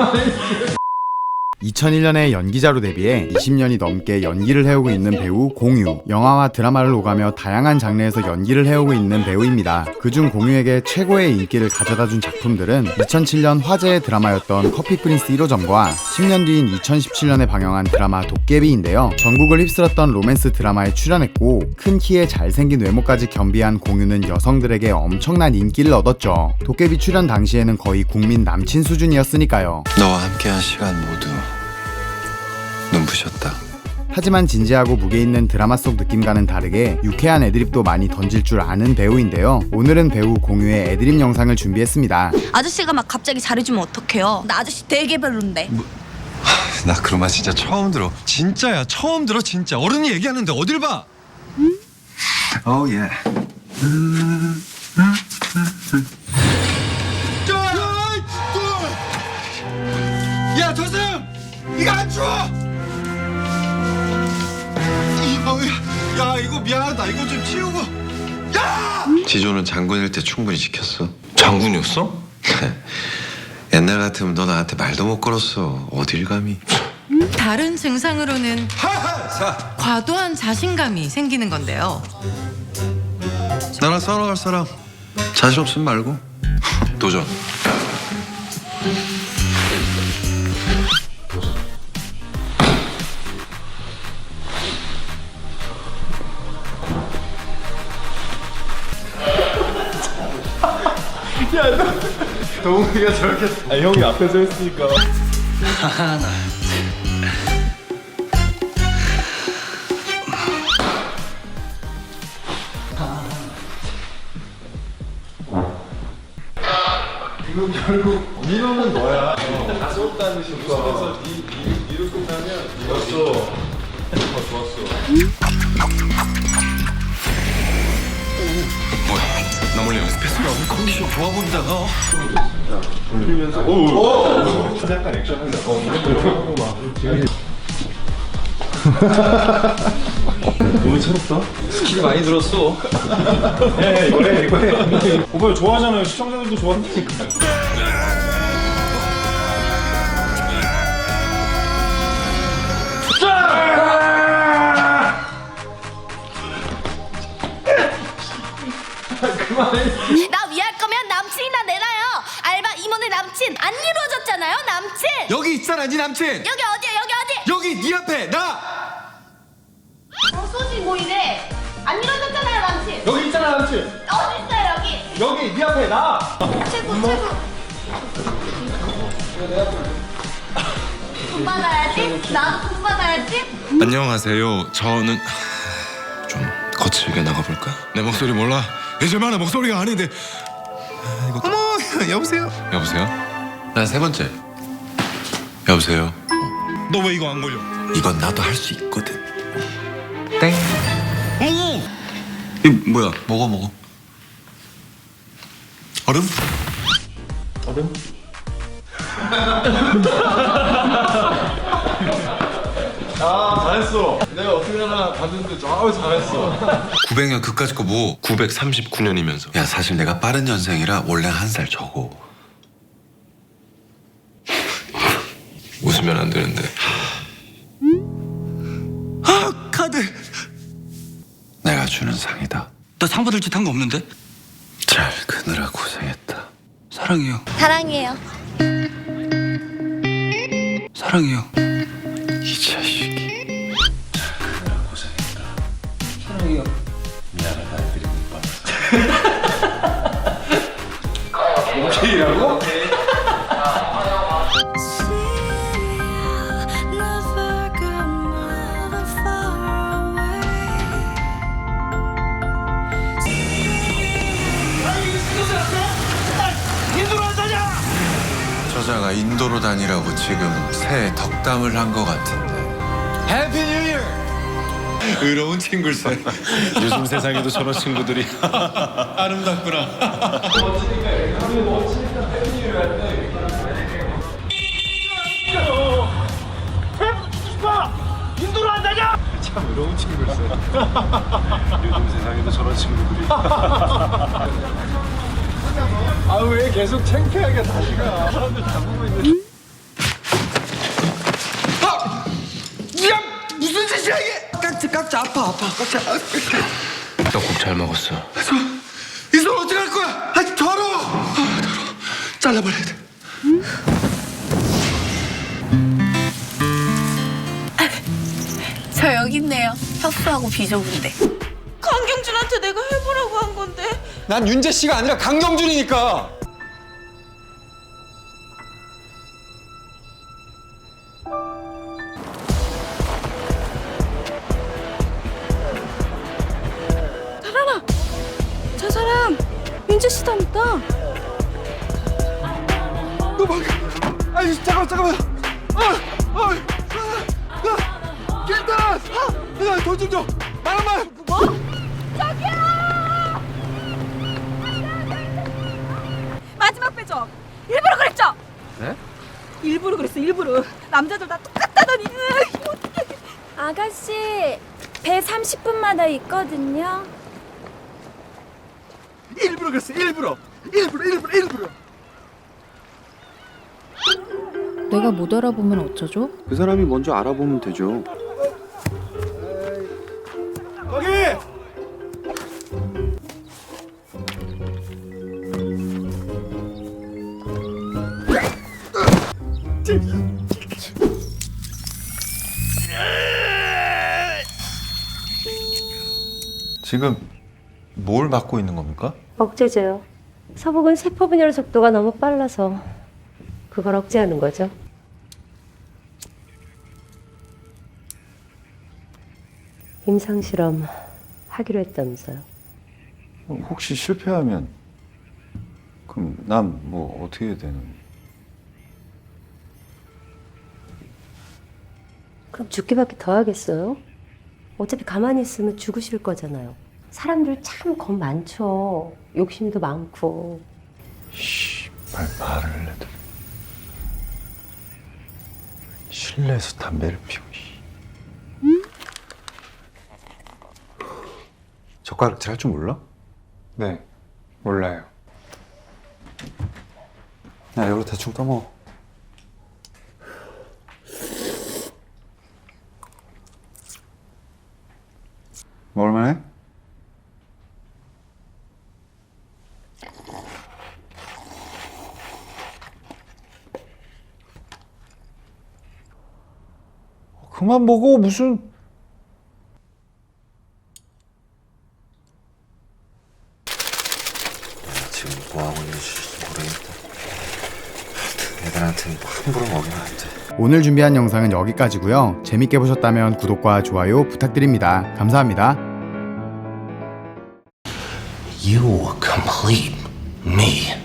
Bye. 2001년에 연기자로 데뷔해 20년이 넘게 연기를 해오고 있는 배우 공유. 영화와 드라마를 오가며 다양한 장르에서 연기를 해오고 있는 배우입니다. 그중 공유에게 최고의 인기를 가져다 준 작품들은 2007년 화제의 드라마였던 커피 프린스 1호점과 10년 뒤인 2017년에 방영한 드라마 도깨비인데요. 전국을 휩쓸었던 로맨스 드라마에 출연했고 큰 키에 잘생긴 외모까지 겸비한 공유는 여성들에게 엄청난 인기를 얻었죠. 도깨비 출연 당시에는 거의 국민 남친 수준이었으니까요. 너와 함께한 시간 모두 눈부셨다. 하지만 진지하고 무게 있는 드라마 속 느낌과는 다르게 유쾌한 애드립도 많이 던질 줄 아는 배우인데요. 오늘은 배우 공유의 애드립 영상을 준비했습니다. 아저씨가 막 갑자기 잘해주면 어떡해요? 나 아저씨 되게 별론데. 나 그런 말 진짜 처음 들어. 진짜야 처음 들어 진짜. 어른이 얘기하는데 어딜 봐? 어 예. 야 도승 이거 안 줘. 야 이거 미안하다 이거 좀 치우고. 야. 지조는 장군일 때 충분히 지켰어. 장군이었어? 옛날 같으면 너 나한테 말도 못 걸었어. 어딜 감히. 다른 증상으로는 과도한 자신감이 생기는 건데요. 나랑 싸우러 갈 사람 자신 없으면 말고 도전. 아, 형이 앞에서 했으니까. 지금 결국 민호는 너야. 다 썼다는 뜻이니까. 그래서 니, 니, 니로 끝나면 좋았어. 어, 좋았어. 뭐야? 나 몰래 연습했어. 야, 컨디션 좋아 보인다. 어? 돌리면서. 오, 오. 약간. 어, 이렇게 하고 막. 너무 새롭다. 스킬 많이 들었어. 해, 이거 해, 이거 해. 오빠 좋아하잖아요. 시청자들도 좋아한다니까. 여기 있잖아, 네 남친. 여기 어디야? 여기 어디? 여기 네 앞에 나. 어, 소식 뭐 이래? 안 이루어졌잖아요, 남친. 여기 있잖아, 남친. 어디 있어요, 여기? 여기 네 앞에 나. 최고 최고. 돈 받아야지. 나도 돈 받아야지. 안녕하세요. 저는 좀 거칠게 나가볼까? 내 목소리 몰라? 예전만의 목소리가 아닌데. 어머, 여보세요. 여보세요. 난 세 번째. 여보세요. 너 왜 이거 안 걸려? 이건 나도 할 수 있거든. 땡. 오! 이 뭐야? 먹어 먹어. 얼음? 얼음? 아 잘했어. 내가 어떻게 하나 봤는데 아 잘했어. 900년 그까짓 거 뭐? 939년이면서. 야 사실 내가 빠른 년생이라 원래 한 살 적어. 웃으면 안 되는데. 아 카드. 내가 주는 상이다. 나 상 받을 짓 한 거 없는데? 잘 크느라 고생했다. 사랑해요. 사랑해요. 사랑해요. 이 자식이. 사랑해요. Never 저자가 인도로 다니라고 지금 새 덕담을 한 것 같은데. 해피 뉴 이어! 의로운 친구일세. 요즘 세상에도 저런 친구들이 아름답구나. 참 외로운 친구였어요. 요즘 세상에도 저런 친구들이. 아 왜 계속 창피하게 다시 가 사람들 다 보고 있는 아! 깍지 아파 아파 깍지. 아, 떡국 잘 먹었어. 이손 어떻게 할 거야? 아 더러워. 아, 더러워. 잘라버려야 돼저 아, 여기 있네요. 협소하고 비좁은데. 강경준한테 내가 해보라고 한 건데. 난 윤재 씨가 아니라 강경준이니까. 저 사람 민재 씨 닮았다 너 막, 아니 잠깐만 잠깐만. 아, 아, 아, 아, 길다. 아, 야, 돈좀 줘. 만 원만. 마지막 배죠 일부러 그랬죠? 네? 일부러 그랬어 일부러 남자들 다 똑같다더니 으이, 어떡해. 아가씨, 배 30분마다 있거든요. 일부러 그랬어. 일부러. 일부러 일부러 일부러. 내가 못 알아보면 어쩌죠? 그 사람이 먼저 알아보면 되죠. 지금 뭘 맡고 있는 겁니까? 억제제요. 서복은 세포 분열 속도가 너무 빨라서 그걸 억제하는 거죠. 임상 실험 하기로 했다면서요. 혹시 실패하면 그럼 난 뭐 어떻게 되는? 그럼 죽기밖에 더 하겠어요? 어차피 가만히 있으면 죽으실 거잖아요. 사람들 참 겁 많죠. 욕심도 많고. 말 말을 해도 실내에서 담배를 피우니. 젓가락질 할 줄 몰라? 네, 몰라요. 야 이걸로 대충 떠먹어. 먹을만해? 그만 먹어 무슨 지금 뭐 하고 있는지 모르겠다. 애들한테는 함부로 먹이면 안 돼. 오늘 준비한 영상은 여기까지고요. 재밌게 보셨다면 구독과 좋아요 부탁드립니다. 감사합니다. You complete me.